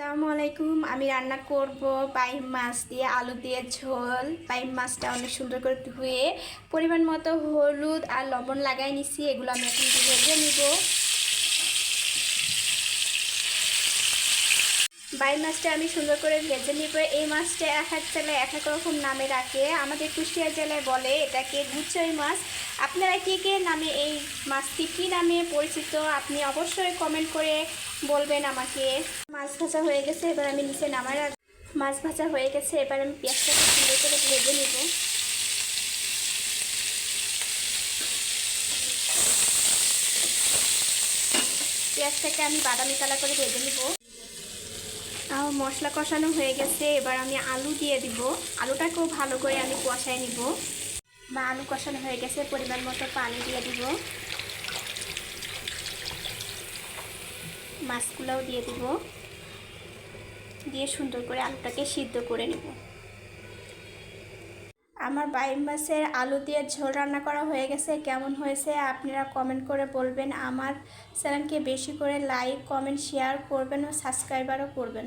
আসসালামু আলাইকুম। আমি রান্না করব পাইপ মাছ দিয়ে আলু দিয়ে ঝোল। পাইপ মাছটা অনেক সুন্দর করে ধুয়ে পরিমাণ মতো হলুদ আর লবণ লাগাই নিছি। এগুলো আমি এখন ভেজে নিব। বাইম মাছটা আমি সুন্দর করে ভেজে নিব। এই মাছটা এক এক জেলায় এক এক রকম নামে রাখে। আমাদের কুষ্টিয়া জেলায় বলে এটাকে গুচই মাছ। আপনারা কে কে নামে এই মাছটি কী নামে পরিচিত, আপনি অবশ্যই কমেন্ট করে বলবেন আমাকে। মাছ ভাজা হয়ে গেছে, এবার আমি নিচে নামার মাছ ভাজা হয়ে গেছে, এবার আমি পেঁয়াজটাকে সুন্দর করে ভেজে নিব। পেঁয়াজটাকে আমি বাদামি কালার করে ভেজে নিব। মশলা কষানো হয়ে গেছে, এবার আমি আলু দিয়ে দিব। আলুটাকেও ভালো করে আমি কষাই নিব। বা আলু কষানো হয়ে গেছে, পরিমাণ মতো পানি দিয়ে দিব। মাছগুলোও দিয়ে দিব। দিয়ে সুন্দর করে আলুটাকে সিদ্ধ করে নেব। আমার বাইম মাছের আলু দিয়ে ঝোল রান্না করা হয়ে গেছে। কেমন হয়েছে আপনারা কমেন্ট করে বলবেন। আমার চ্যানেলকে বেশি করে লাইক কমেন্ট শেয়ার করবেন ও সাবস্ক্রাইবারও করবেন।